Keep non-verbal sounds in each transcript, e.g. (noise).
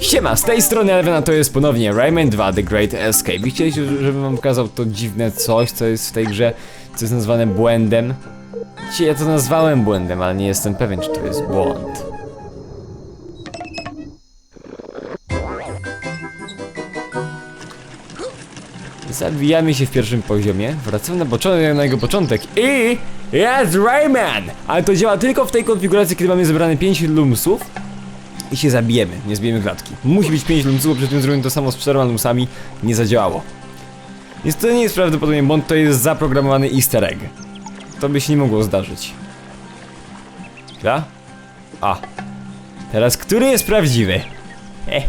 Siema, z tej strony Elvena to jest ponownie Rayman 2 The Great Escape. I chcieliście, żebym wam pokazał to dziwne coś, co jest w tej grze, co jest nazwane błędem. Dzisiaj ja to nazwałem błędem, ale nie jestem pewien, czy to jest błąd. Zabijamy się w pierwszym poziomie, wracamy na początek, na jego początek i jest Rayman! Ale to działa tylko w tej konfiguracji, kiedy mamy zebrane 5 lumsów i się zabijemy, nie zbijemy klatki. Musi być 5 lumsów, bo przed tym zrobimy to samo z 4 lumsami, nie zadziałało. Więc to nie jest prawdopodobnie błąd, to jest zaprogramowany easter egg. To by się nie mogło zdarzyć. Chwila? A. Teraz, który jest prawdziwy? (laughs)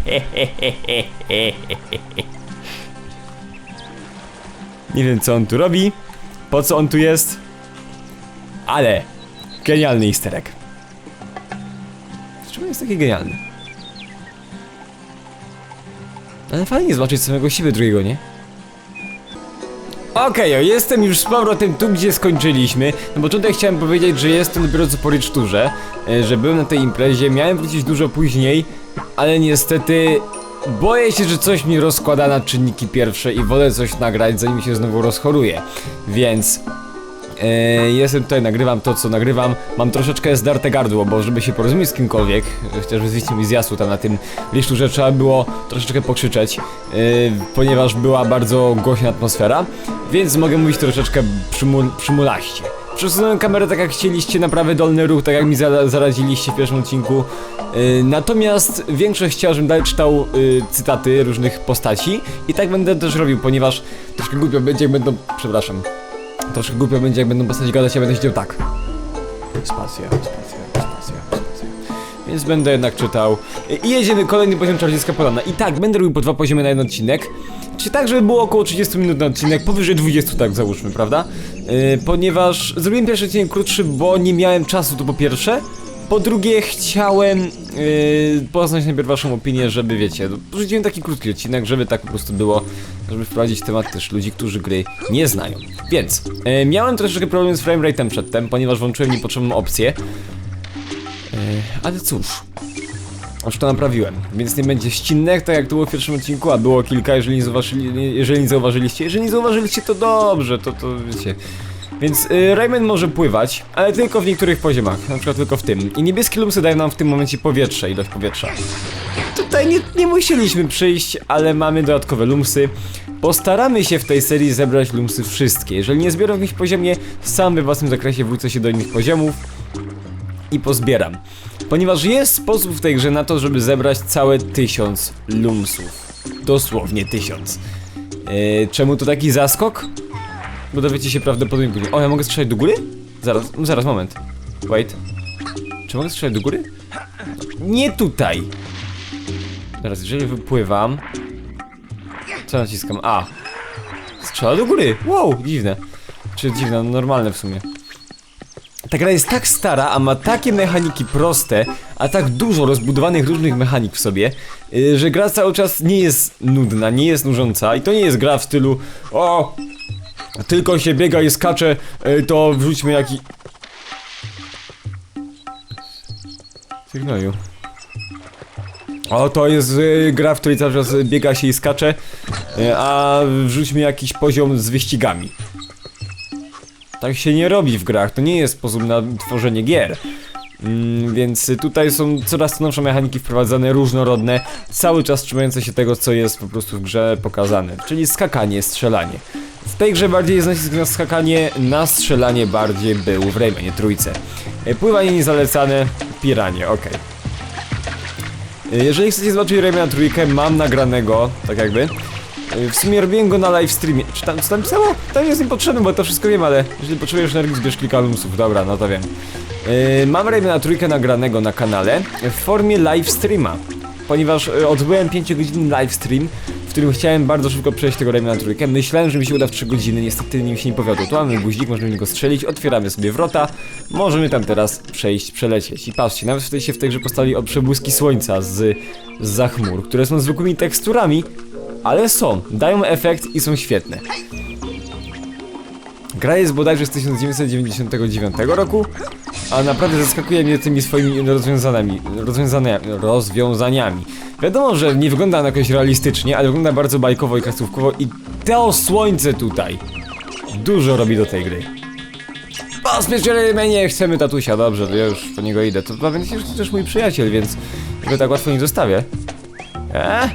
Nie wiem co on tu robi, po co on tu jest, ale genialny easter egg. Dlaczego jest taki genialny? Ale fajnie zobaczyć samego siebie drugiego, nie? Okej, o, jestem już z powrotem tu, gdzie skończyliśmy. Na początek chciałem powiedzieć, że jestem dopiero co po ryczturze, e, że byłem na tej imprezie, miałem wrócić dużo później, ale niestety boję się, że coś mi rozkłada na czynniki pierwsze i wolę coś nagrać, zanim się znowu rozchoruję. Więc E, jestem tutaj, nagrywam to, co nagrywam. Mam troszeczkę zdarte gardło, bo żeby się porozumieć z kimkolwiek, chociażby z Wiciem i z Jasu tam na tym liszczu, że trzeba było troszeczkę pokrzyczeć, e, ponieważ była bardzo głośna atmosfera, więc mogę mówić troszeczkę przymu przymulaście. Przesunąłem kamerę tak jak chcieliście, na prawy dolny ruch, tak jak mi za zaradziliście w pierwszym odcinku. E, natomiast większość chciała, żebym dalej czytał e, cytaty różnych postaci i tak będę też robił, ponieważ troszkę głupio będzie, jak będą... przepraszam. Troszkę głupio będzie, jak będą postaci gadać, ja będę siedział tak. Spacja, spacja, spacja, spacja. Więc będę jednak czytał. I jedziemy kolejny poziom Czardziecka Polana. I tak, będę robił po dwa poziomy na jeden odcinek. Czy tak, żeby było około 30 minut na odcinek, powyżej 20 tak załóżmy, prawda? Yy, ponieważ zrobiłem pierwszy odcinek krótszy, bo nie miałem czasu, to po pierwsze. Po drugie, chciałem yy, poznać najpierw waszą opinię, żeby wiecie, no, rzuciłem taki krótki odcinek, żeby tak po prostu było, żeby wprowadzić temat też ludzi, którzy gry nie znają. Więc, yy, miałem troszeczkę problem z framerate'em przedtem, ponieważ włączyłem niepotrzebną opcję. Yy, ale cóż, już to naprawiłem, więc nie będzie ścinek, tak jak to było w pierwszym odcinku, a było kilka, jeżeli nie, zauważyli, jeżeli nie zauważyliście. Jeżeli nie zauważyliście, to dobrze, to, to wiecie. Więc y, Rayman może pływać, ale tylko w niektórych poziomach, na przykład tylko w tym. I niebieskie lumsy dają nam w tym momencie powietrze, ilość powietrza. Tutaj nie, nie musieliśmy przyjść, ale mamy dodatkowe lumsy. Postaramy się w tej serii zebrać lumsy wszystkie. Jeżeli nie zbiorę w jakimś poziomie, sam we własnym zakresie wrócę się do innych poziomów i pozbieram. Ponieważ jest sposób w tej grze na to, żeby zebrać całe tysiąc lumsów. Dosłownie tysiąc. Yy, czemu to taki zaskok? Bo dowiecie się prawdopodobnie. O, ja mogę strzelać do góry? Zaraz, zaraz, moment. Wait. Czy mogę strzelać do góry? Nie tutaj. Teraz, jeżeli wypływam... Co naciskam? A. Strzela do góry. Wow, dziwne. Czy dziwne, no normalne w sumie. Ta gra jest tak stara, a ma takie mechaniki proste, a tak dużo rozbudowanych różnych mechanik w sobie, yy, że gra cały czas nie jest nudna, nie jest nużąca i to nie jest gra w stylu o, tylko się biega i skacze, yy, to wrzućmy jaki... Sygnoju. O, to jest yy, gra, w której cały czas biega się i skacze, yy, a wrzućmy jakiś poziom z wyścigami. Tak się nie robi w grach, to nie jest sposób na tworzenie gier. Mm, więc tutaj są coraz to nowsze mechaniki wprowadzane, różnorodne, cały czas trzymające się tego, co jest po prostu w grze pokazane. Czyli skakanie, strzelanie. W tej grze bardziej jest nacisk na skakanie, na strzelanie bardziej był w Raymanie trójce. E, Pływanie niezalecane, piranie, okej. E, Jeżeli chcecie zobaczyć Raymana trójkę, mam nagranego, tak jakby. W sumie robiłem go na live streamie. Czy tam, co tam pisało? Nie jest im potrzebne, bo to wszystko wiem, ale jeżeli potrzebujesz energii, zbierz kilka lumsów. Dobra, no to wiem. Mam Raymana trójkę nagranego na kanale w formie live streama. Ponieważ odbyłem 5 godzin live stream, w którym chciałem bardzo szybko przejść tego Raymana trójkę. Myślałem, że mi się uda w 3 godziny, niestety mi się nie powiodło. Tu mamy guzik, możemy niego strzelić, otwieramy sobie wrota. Możemy tam teraz przejść, przelecieć. I patrzcie, nawet tutaj się w tej grze postali o przebłyski słońca z, z zachmur, które są zwykłymi teksturami, ale są, dają efekt i są świetne. Gra jest bodajże z 1999 roku, a naprawdę zaskakuje mnie tymi swoimi rozwiązaniami, rozwiązaniami, rozwiązaniami. Wiadomo, że nie wygląda on jakoś realistycznie, ale wygląda bardzo bajkowo i kreskówkowo i to słońce tutaj dużo robi do tej gry. Pospieszymy, nie chcemy tatusia, dobrze, to ja już po niego idę. To chyba będzie też mój przyjaciel, więc go tak łatwo nie zostawię. Eee?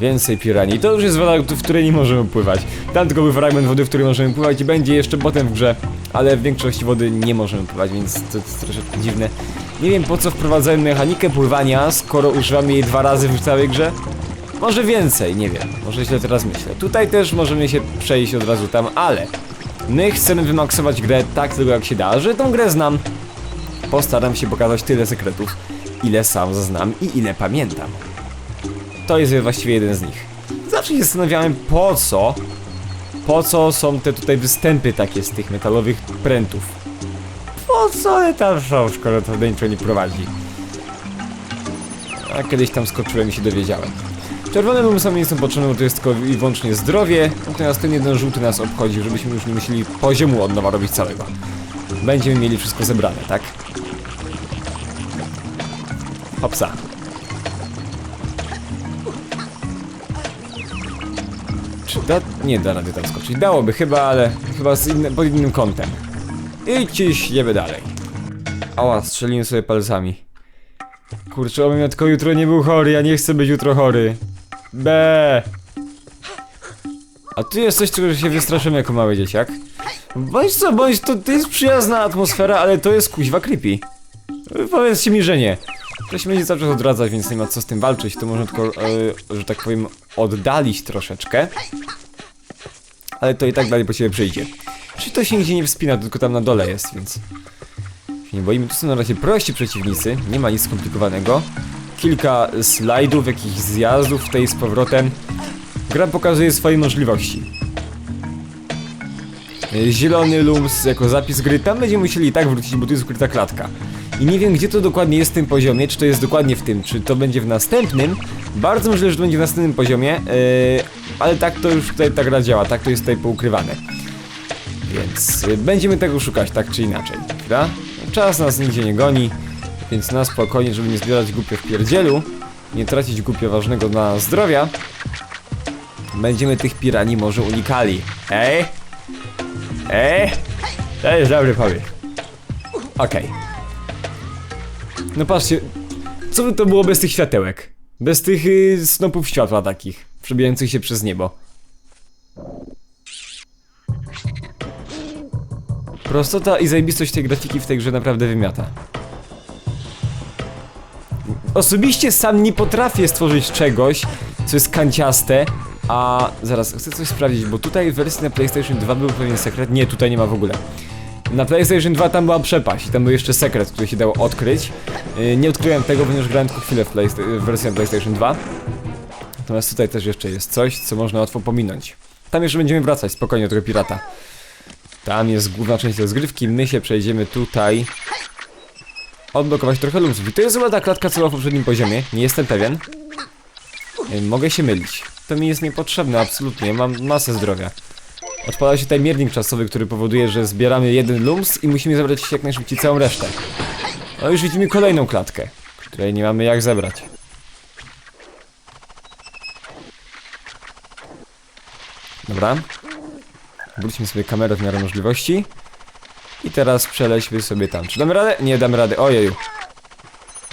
Więcej piranii. To już jest woda, w której nie możemy pływać. Tam tylko był fragment wody, w której możemy pływać i będzie jeszcze potem w grze, ale w większości wody nie możemy pływać, więc to jest troszeczkę dziwne. Nie wiem po co wprowadzają mechanikę pływania, skoro używamy jej dwa razy w całej grze. Może więcej, nie wiem. Może źle teraz myślę. Tutaj też możemy się przejść od razu tam, ale my chcemy wymaksować grę tak tylko jak się da, że tą grę znam. Postaram się pokazać tyle sekretów, ile sam znam i ile pamiętam. To jest właściwie jeden z nich. Zawsze się zastanawiałem po co, po co są te tutaj występy takie z tych metalowych prętów. Po co one tam są, to do niczego nie prowadzi. A kiedyś tam skoczyłem i się dowiedziałem. Czerwone lumsy nie są potrzebne, to jest tylko i wyłącznie zdrowie, natomiast ten jeden żółty nas obchodzi, żebyśmy już nie musieli poziomu od nowa robić całego. Będziemy mieli wszystko zebrane, tak? Hopsa. Da... nie da rady tam skoczyć. Dałoby chyba, ale chyba z inne, pod innym kątem. I ciśniemy dalej. Ała, strzeliłem sobie palcami. Kurczę, obym ja tylko jutro nie był chory, ja nie chcę być jutro chory. B. A tu jest coś, czego się wystraszymy jako mały dzieciak. Bądź co, bądź to, to jest przyjazna atmosfera, ale to jest kuźwa creepy. Powiedzcie mi, że nie. To się będzie cały czas odradzać, więc nie ma co z tym walczyć, to można tylko, e, że tak powiem, oddalić troszeczkę. Ale to i tak dalej po ciebie przyjdzie. Czy to się nigdzie nie wspina, tylko tam na dole jest, więc... Nie boimy, tu są na razie prości przeciwnicy, nie ma nic skomplikowanego. Kilka slajdów, jakichś zjazdów tutaj z powrotem. Gra pokazuje swoje możliwości. Zielony lums jako zapis gry, tam będziemy musieli i tak wrócić, bo tu jest ukryta klatka. I nie wiem gdzie to dokładnie jest w tym poziomie, czy to jest dokładnie w tym, czy to będzie w następnym. Bardzo możliwe, że to będzie w następnym poziomie, yy, ale tak to już tutaj ta działa, tak to jest tutaj poukrywane. Więc yy, będziemy tego szukać, tak czy inaczej, prawda? Czas nas nigdzie nie goni, więc na spokojnie, żeby nie zbierać głupio w pierdzielu, nie tracić głupio ważnego dla zdrowia, będziemy tych piranii może unikali. Ej! Ej! To jest dobry pomysł. Okej. No patrzcie, co by to było bez tych światełek? Bez tych y, snopów światła takich, przebijających się przez niebo. Prostota i zajebistość tej grafiki w tej grze naprawdę wymiata. Osobiście sam nie potrafię stworzyć czegoś, co jest kanciaste, a zaraz chcę coś sprawdzić, bo tutaj w wersji na PlayStation 2 był pewien sekret. Nie, tutaj nie ma w ogóle. Na PlayStation 2 tam była przepaść i tam był jeszcze sekret, który się dało odkryć. Yy, nie odkryłem tego, ponieważ grałem tylko chwilę w, Playsta- w wersji na PlayStation 2. Natomiast tutaj też jeszcze jest coś, co można łatwo pominąć. Tam jeszcze będziemy wracać, spokojnie, do tego pirata. Tam jest główna część rozgrywki, my się przejdziemy tutaj. Odblokować trochę lumsów. I to jest chyba ta klatka, co była w poprzednim poziomie, nie jestem pewien. Yy, mogę się mylić. To mi jest niepotrzebne, absolutnie, mam masę zdrowia. Odpala się tutaj miernik czasowy, który powoduje, że zbieramy jeden lums i musimy zebrać jak najszybciej całą resztę. No już widzimy kolejną klatkę, której nie mamy jak zebrać. Dobra. Wróćmy sobie kamerę w miarę możliwości. I teraz przelećmy sobie tam. Czy damy radę? Nie damy rady. Ojeju.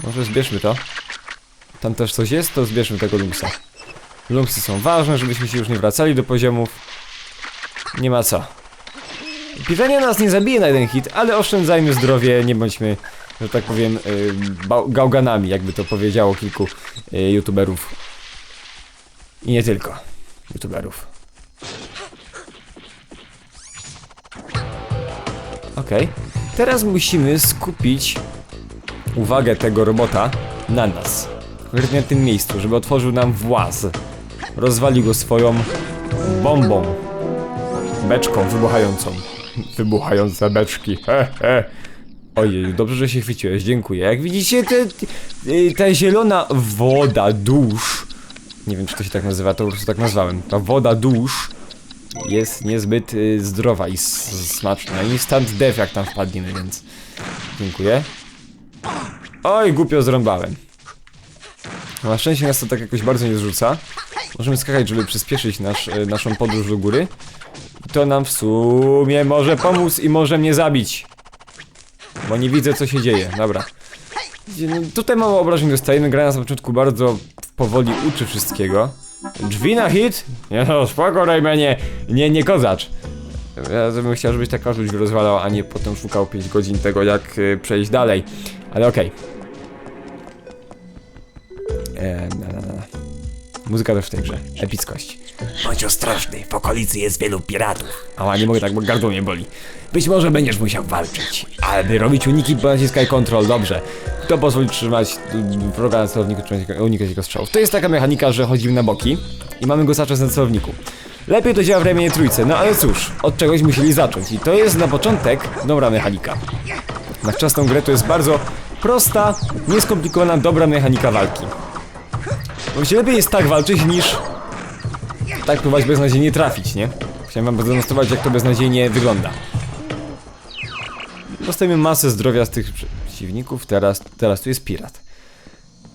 Może zbierzmy to. Tam też coś jest, to zbierzmy tego lumsa. Lumsy są ważne, żebyśmy się już nie wracali do poziomów. Nie ma co. Piwanie nas nie zabije na jeden hit, ale oszczędzajmy zdrowie, nie bądźmy, że tak powiem, bał- gałganami, jakby to powiedziało kilku yy, youtuberów. I nie tylko youtuberów. Okej. Teraz musimy skupić uwagę tego robota na nas. Konkretnie na tym miejscu, żeby otworzył nam właz. Rozwalił go swoją bombą. Beczką wybuchającą. Wybuchające beczki. He, he. Ojej, dobrze, że się chwyciłeś, dziękuję. Jak widzicie, te, te, ta zielona woda dusz. Nie wiem, czy to się tak nazywa, to po prostu tak nazwałem. Ta woda dusz jest niezbyt y, zdrowa i smaczna. Instant death, jak tam wpadniemy, więc. Dziękuję. Oj, głupio zrąbałem. Na szczęście nas to tak jakoś bardzo nie zrzuca. Możemy skakać, żeby przyspieszyć nasz, e, naszą podróż do góry. To nam w sumie może pomóc i może mnie zabić. Bo nie widzę co się dzieje, dobra. No, tutaj mało obrażeń dostajemy, gra nas na początku bardzo powoli uczy wszystkiego. Drzwi na hit? Nie no, spoko Raymanie, nie, nie kozacz. Ja bym chciał, żebyś tak każdy drzwi rozwalał, a nie potem szukał 5 godzin tego, jak y, przejść dalej. Ale okej. Eee, na, na, na. Muzyka też w tej grze. Epickość. Bądź ostrożny, w okolicy jest wielu piratów. Ała, nie mogę tak, bo gardło mnie boli. Być może będziesz musiał walczyć. Ale by robić uniki, naciskaj kontrol, dobrze. To pozwoli trzymać mm, wroga na celowniku, trzymać unikać jego strzałów. To jest taka mechanika, że chodzimy na boki i mamy go czas na celowniku. Lepiej to działa w ramieniu trójce, no ale cóż, od czegoś musieli zacząć i to jest na początek dobra mechanika. Na wczesną grę to jest bardzo prosta, nieskomplikowana, dobra mechanika walki. Właściwie lepiej jest tak walczyć niż tak próbować beznadziejnie trafić, nie? Chciałem wam zademonstrować jak to beznadziejnie wygląda. Dostajemy masę zdrowia z tych prze- przeciwników, teraz, teraz tu jest pirat.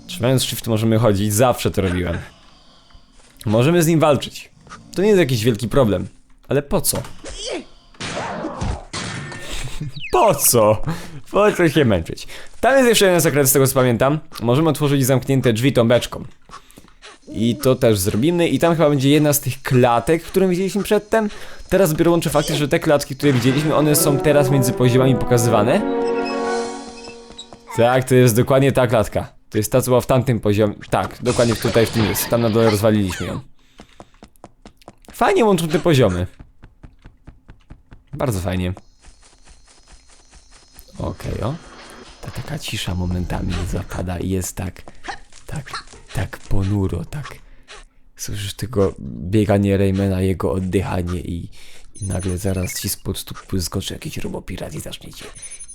Trzymając shift możemy chodzić, zawsze to robiłem. Możemy z nim walczyć. To nie jest jakiś wielki problem. Ale po co? (laughs) po co? Po co się męczyć? Tam jest jeszcze jeden sekret, z tego co pamiętam. Możemy otworzyć zamknięte drzwi tą beczką. I to też zrobimy i tam chyba będzie jedna z tych klatek, które widzieliśmy przedtem. Teraz dopiero łączę fakty, że te klatki, które widzieliśmy, one są teraz między poziomami pokazywane. Tak, to jest dokładnie ta klatka. To jest ta, co była w tamtym poziomie. Tak, dokładnie tutaj w tym jest. Tam na dole rozwaliliśmy ją. Fajnie łączą te poziomy. Bardzo fajnie. Okej, o. Ta taka cisza momentami zapada i jest tak, tak, tak ponuro, tak. Słyszysz tylko bieganie Raymana, jego oddychanie i, i nagle zaraz ci spod stóp skoczy jakiś robopirat i zacznie cię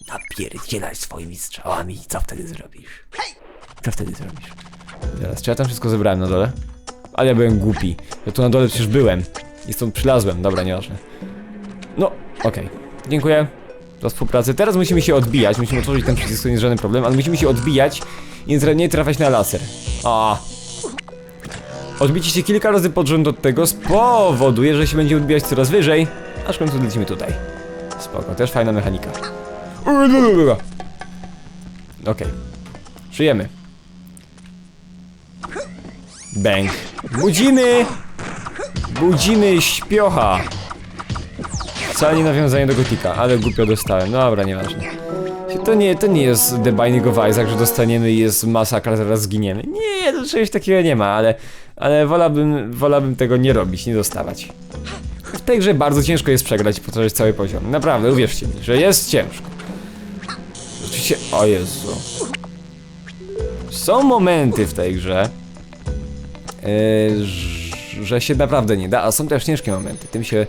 napierdzielać swoimi strzałami co wtedy zrobisz? Co wtedy zrobisz? Zaraz, czy ja tam wszystko zebrałem na dole? Ale ja byłem głupi. Ja tu na dole przecież byłem. I stąd przylazłem. Dobra, nieważne. No, okej. Dziękuję za współpracę. Teraz musimy się odbijać. Musimy otworzyć ten przycisk, to nie jest żaden problem, ale musimy się odbijać i nie tra- nie trafiać na laser. A. Odbicie się kilka razy pod rząd od tego spowoduje, że się będzie odbijać coraz wyżej, aż w końcu lecimy tutaj. Spoko, też fajna mechanika. Okej. Żyjemy. Bang. Budzimy! Budzimy śpiocha! Wcale nie nawiązanie do gotika, ale głupio dostałem. Dobra, nieważne. To nie, to nie jest The Binding of Isaac, że dostaniemy i jest masakra, zaraz zginiemy. Nie, to czegoś takiego nie ma, ale, ale wolałbym, wolałbym tego nie robić, nie dostawać. W tej grze bardzo ciężko jest przegrać i powtarzać cały poziom. Naprawdę, uwierzcie mi, że jest ciężko. Oczywiście, o Jezu. Są momenty w tej grze, yy, że się naprawdę nie da, a są też ciężkie momenty. Tym się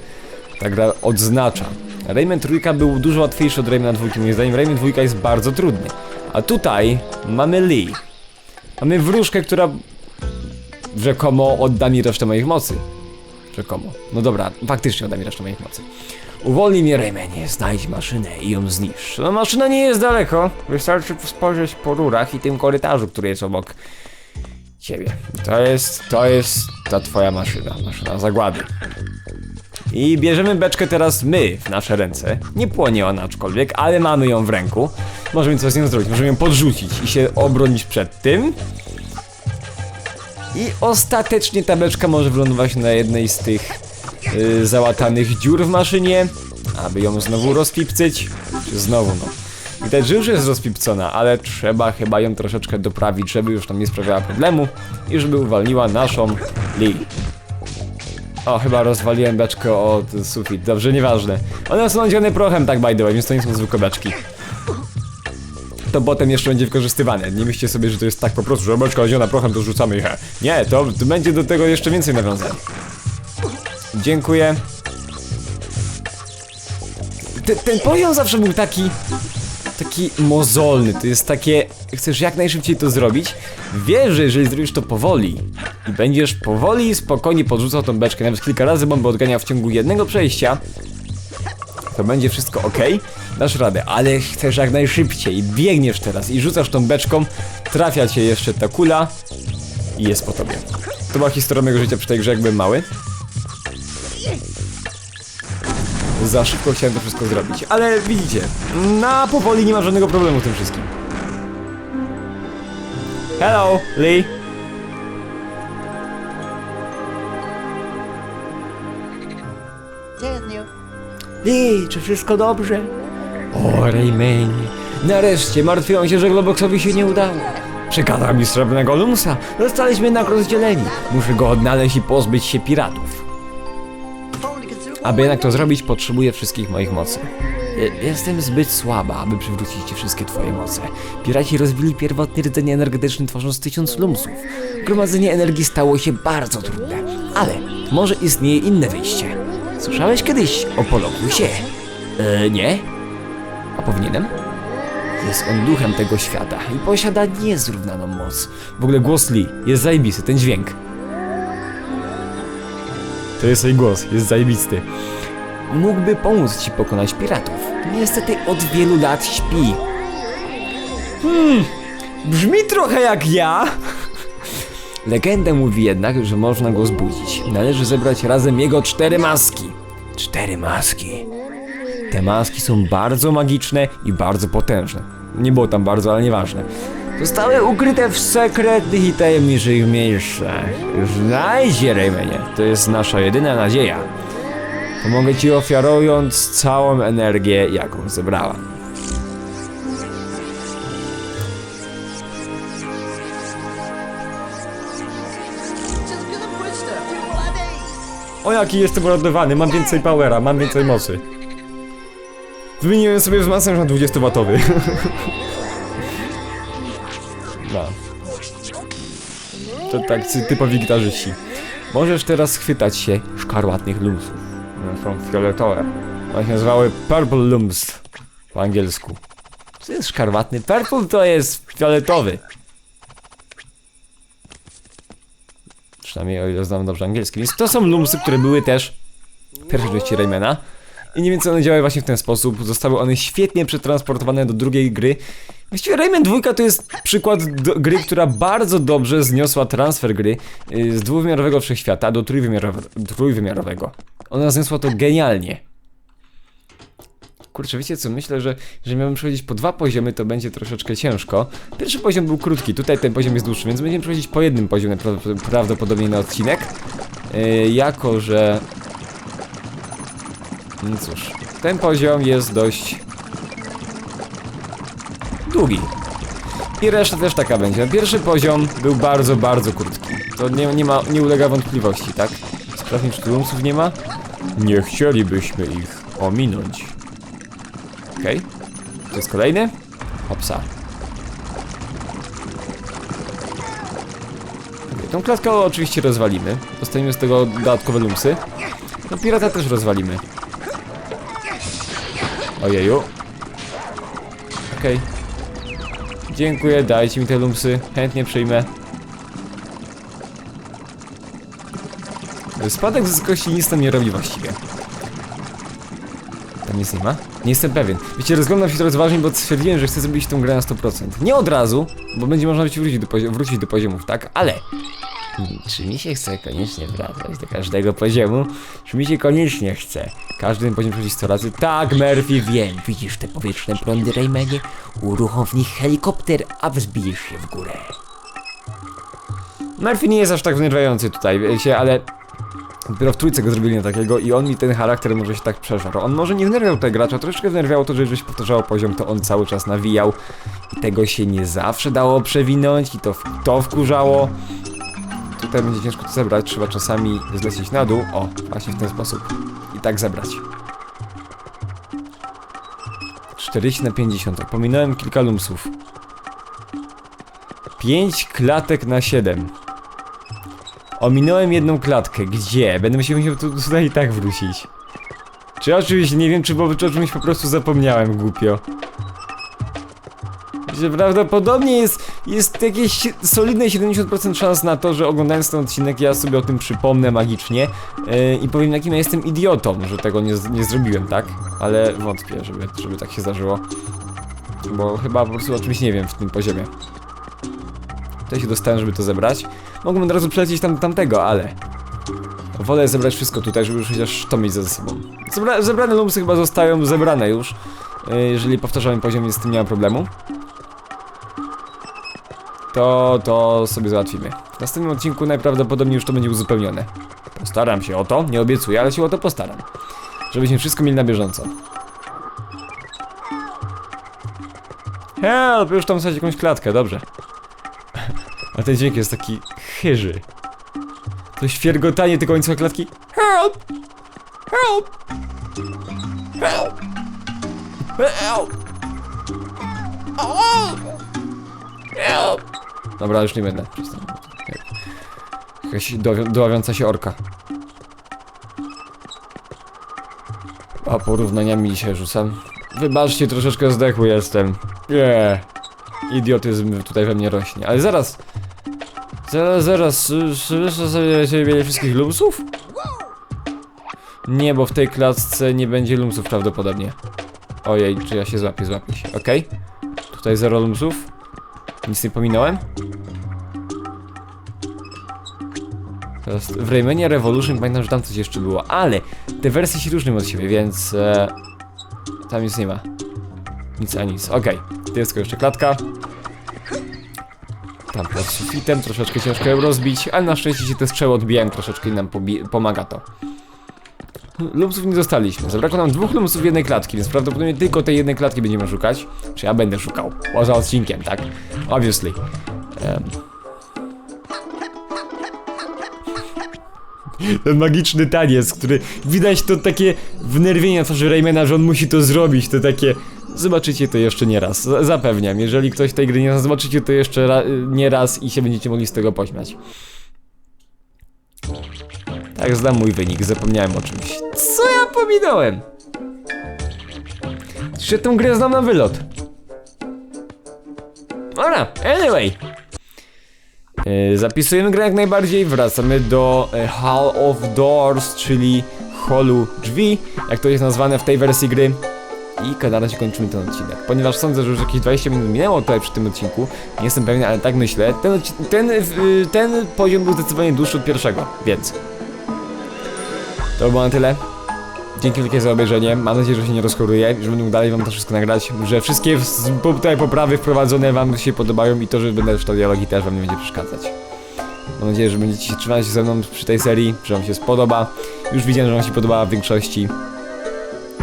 ta gra odznacza. Rayman trójka był dużo łatwiejszy od Raymana dwójki, moim zdaniem Rayman dwójka jest bardzo trudny. A tutaj mamy Lee. Mamy wróżkę, która rzekomo odda mi resztę moich mocy. Rzekomo. No dobra, faktycznie odda mi resztę moich mocy. Uwolnij mnie Raymanie, znajdź maszynę i ją zniszcz. No maszyna nie jest daleko. Wystarczy spojrzeć po rurach i tym korytarzu, który jest obok ciebie. To jest, to jest ta twoja maszyna, maszyna zagłady. I bierzemy beczkę teraz my w nasze ręce. Nie płonie ona aczkolwiek, ale mamy ją w ręku. Możemy coś z nią zrobić, możemy ją podrzucić i się obronić przed tym. I ostatecznie ta beczka może wylądować na jednej z tych y, załatanych dziur w maszynie, aby ją znowu rozpipcyć. Znowu no. Widać, że już jest rozpipcona, ale trzeba chyba ją troszeczkę doprawić, żeby już tam nie sprawiała problemu i żeby uwalniła naszą Lee. O, chyba rozwaliłem beczkę o ten sufit. Dobrze, nieważne. One są nadziane prochem, tak by the way, więc to nie są zwykłe beczki. To potem jeszcze będzie wykorzystywane. Nie myślcie sobie, że to jest tak po prostu, że beczka nadziana prochem, to rzucamy ich. Nie, to, to będzie do tego jeszcze więcej nawiązań. Dziękuję. Ten, ten poziom zawsze był taki taki mozolny, to jest takie, chcesz jak najszybciej to zrobić, wiesz, że jeżeli zrobisz to powoli i będziesz powoli, spokojnie podrzucał tą beczkę, nawet kilka razy bombę odganiał w ciągu jednego przejścia, to będzie wszystko ok, dasz radę, ale chcesz jak najszybciej, biegniesz teraz i rzucasz tą beczką, trafia cię jeszcze ta kula i jest po tobie. To była historia mojego życia przy tej grze, jak mały. Za szybko chciałem to wszystko zrobić, ale widzicie, na powoli nie ma żadnego problemu z tym wszystkim. Hello, Lee. Lee, czy wszystko dobrze? O, Raymanie, nareszcie martwiłam się, że Globoxowi się nie udało. Przekazał mi srebrnego lumsa. Zostaliśmy jednak rozdzieleni. Muszę go odnaleźć i pozbyć się piratów. Aby jednak to zrobić, potrzebuję wszystkich moich mocy. Je- Jestem zbyt słaba, aby przywrócić ci wszystkie twoje moce. Piraci rozbili pierwotny rdzeń energetyczny, tworząc tysiąc lumsów. Gromadzenie energii stało się bardzo trudne, ale może istnieje inne wyjście. Słyszałeś kiedyś o Polokusie? E, nie? A powinienem? Jest on duchem tego świata i posiada niezrównaną moc. W ogóle głos Lee jest zajebisty, ten dźwięk. To jest jej głos, jest zajebisty. Mógłby pomóc ci pokonać piratów. Niestety od wielu lat śpi. Hmm, brzmi trochę jak ja. Legenda mówi jednak, że można go zbudzić. Należy zebrać razem jego cztery maski. Cztery maski. Te maski są bardzo magiczne i bardzo potężne. Nie było tam bardzo, ale nieważne. Zostały ukryte w sekretnych i tajemniczych miejscach. Znajdź je, Raymanie. To jest nasza jedyna nadzieja. Pomogę ci ofiarując całą energię, jaką zebrałam. O jaki jestem uradowany, mam więcej powera, mam więcej mocy. Wymieniłem sobie wzmacniacz na 20-watowy. (laughs) To tak ty- typowi gitarzyści. Możesz teraz chwytać się szkarłatnych lumsów. One są fioletowe. One się nazywały Purple Lums po angielsku. Co jest szkarłatny? Purple to jest fioletowy. Przynajmniej o ile znam dobrze angielski. Więc to są lumsy, które były też w pierwszej części Raymana. I nie wiem co one działają właśnie w ten sposób. Zostały one świetnie przetransportowane do drugiej gry. Właściwie Rayman 2 to jest przykład gry, która bardzo dobrze zniosła transfer gry y, z dwuwymiarowego wszechświata do trójwymiarowe, trójwymiarowego. Ona zniosła to genialnie. Kurczę, wiecie co, myślę, że że miałbym przechodzić po dwa poziomy, to będzie troszeczkę ciężko. Pierwszy poziom był krótki, tutaj ten poziom jest dłuższy, więc będziemy przechodzić po jednym poziomie pra- prawdopodobnie na odcinek. Yy, jako, że... No cóż, ten poziom jest dość... długi. I reszta też taka będzie. Pierwszy poziom był bardzo, bardzo krótki. To nie, nie ma, nie ulega wątpliwości, tak? Sprawdźmy, czy tu lumsów nie ma? Nie chcielibyśmy ich ominąć. Okej. To jest kolejny. Hopsa. Tą klatkę oczywiście rozwalimy. Dostaniemy z tego dodatkowe lumsy. No pirata też rozwalimy. Ojeju. Okej. Dziękuję, dajcie mi te lumsy. Chętnie przyjmę. Spadek zyskości nic tam nie robi właściwie. Tam nic nie ma? Nie jestem pewien. Wiecie, rozglądam się coraz ważniej, bo stwierdziłem, że chcę zrobić tą grę na 100%. Nie od razu, bo będzie można ci wrócić do, wrócić do poziomów, tak? Ale... Czy mi się chce koniecznie wracać do każdego poziomu? Czy mi się koniecznie chce? Każdy poziom przechodzić 100 razy? Tak, Murphy, wiem. Widzisz te powietrzne prądy, Raymanie? Uruchom w nich helikopter, a wzbijesz się w górę. Murphy nie jest aż tak wnerwiający tutaj, wiecie, ale Dopiero w trójce go zrobili na takiego i on mi ten charakter może się tak przeżarł. On może nie wnerwiał tego gracza, troszeczkę wnerwiało to, że jeżeli się powtarzało poziom, to on cały czas nawijał i tego się nie zawsze dało przewinąć i to, to wkurzało. Tutaj będzie ciężko to zebrać, trzeba czasami zlecieć na dół, o, właśnie w ten sposób i tak zebrać. 40 na 50, pominąłem kilka lumsów. 5 klatek na 7. Ominąłem jedną klatkę. Gdzie? Będę musiał się tu, tutaj i tak wrócić. Czy oczywiście nie wiem, czy, bo, czy o czymś po prostu zapomniałem głupio. Że prawdopodobnie jest, jest jakieś solidne 70% szans na to, że oglądając ten odcinek ja sobie o tym przypomnę magicznie yy, i powiem jakim ja jestem idiotą, że tego nie, nie zrobiłem, tak? Ale wątpię, żeby, żeby tak się zdarzyło. Bo chyba po prostu o czymś nie wiem w tym poziomie. Tutaj się dostałem, żeby to zebrać. Mogłem od razu przelecieć tam tamtego, ale... Wolę zebrać wszystko tutaj, żeby już chociaż to mieć ze sobą. Zebra zebrane lumsy chyba zostają zebrane już. Yy, Jeżeli powtarzamy poziom, więc z tym nie ma problemu. To, to sobie załatwimy. W następnym odcinku najprawdopodobniej już to będzie uzupełnione. Postaram się o to, nie obiecuję, ale się o to postaram. Żebyśmy wszystko mieli na bieżąco. Help! Już tam wsadzić jakąś klatkę, dobrze. A ten dźwięk jest taki chyży. To świergotanie tylko końca klatki. Help! Help! Help! Help! Help! Dobra, już nie będę. Jakaś dowi- się orka. A porównaniami dzisiaj rzucam. Wybaczcie, troszeczkę zdechły jestem. Nie. Idiotyzm tutaj we mnie rośnie. Ale zaraz. Zaraz, zaraz. Słyszysz sobie, sobie mieli wszystkich lumsów? Nie, bo w tej klatce nie będzie lumsów prawdopodobnie. Ojej, czy ja się złapię, złapię się. Okej. Tutaj zero lumsów. Nic nie pominąłem? W Raymanie Revolution pamiętam, że tam coś jeszcze było, ale te wersje się różnią od siebie, więc e, tam nic nie ma. Nic a nic. Okej, to jest tylko jeszcze klatka. Tam pod sufitem, troszeczkę ciężko ją rozbić, ale na szczęście się te strzały odbijają troszeczkę i nam pomaga to. Lumsów nie dostaliśmy. Zabrakło nam dwóch lumsów jednej klatki, więc prawdopodobnie tylko tej jednej klatki będziemy szukać. Czy ja będę szukał? Poza odcinkiem, tak? Obviously. Em. Ten magiczny taniec, który widać to takie wnerwienie na twarzy Raymana, że on musi to zrobić, to takie... Zobaczycie to jeszcze nie raz, za- zapewniam. Jeżeli ktoś tej gry nie zna, zobaczycie to jeszcze ra nie raz i się będziecie mogli z tego pośmiać. Tak, znam mój wynik, zapomniałem o czymś. Co ja pominąłem? Czy tę grę znam na wylot? Dobra, anyway. Yy, zapisujemy grę jak najbardziej, wracamy do e, Hall of Doors, czyli hallu drzwi, jak to jest nazwane w tej wersji gry. I na razie kończymy ten odcinek. Ponieważ sądzę, że już jakieś 20 minut minęło tutaj przy tym odcinku, nie jestem pewien, ale tak myślę, ten, ten, y, ten poziom był zdecydowanie dłuższy od pierwszego, więc... To było na tyle. Dzięki wielkie za obejrzenie. Mam nadzieję, że się nie rozchoruję, że będę mógł dalej wam to wszystko nagrać, że wszystkie tutaj poprawy wprowadzone wam się podobają i to, że będę czytał dialogi też wam nie będzie przeszkadzać. Mam nadzieję, że będziecie się trzymać ze mną przy tej serii, że wam się spodoba. Już widziałem, że wam się podobała w większości.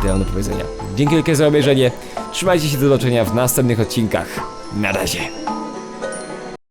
Tyle mam do powiedzenia. Dzięki wielkie za obejrzenie. Trzymajcie się do zobaczenia w następnych odcinkach. Na razie.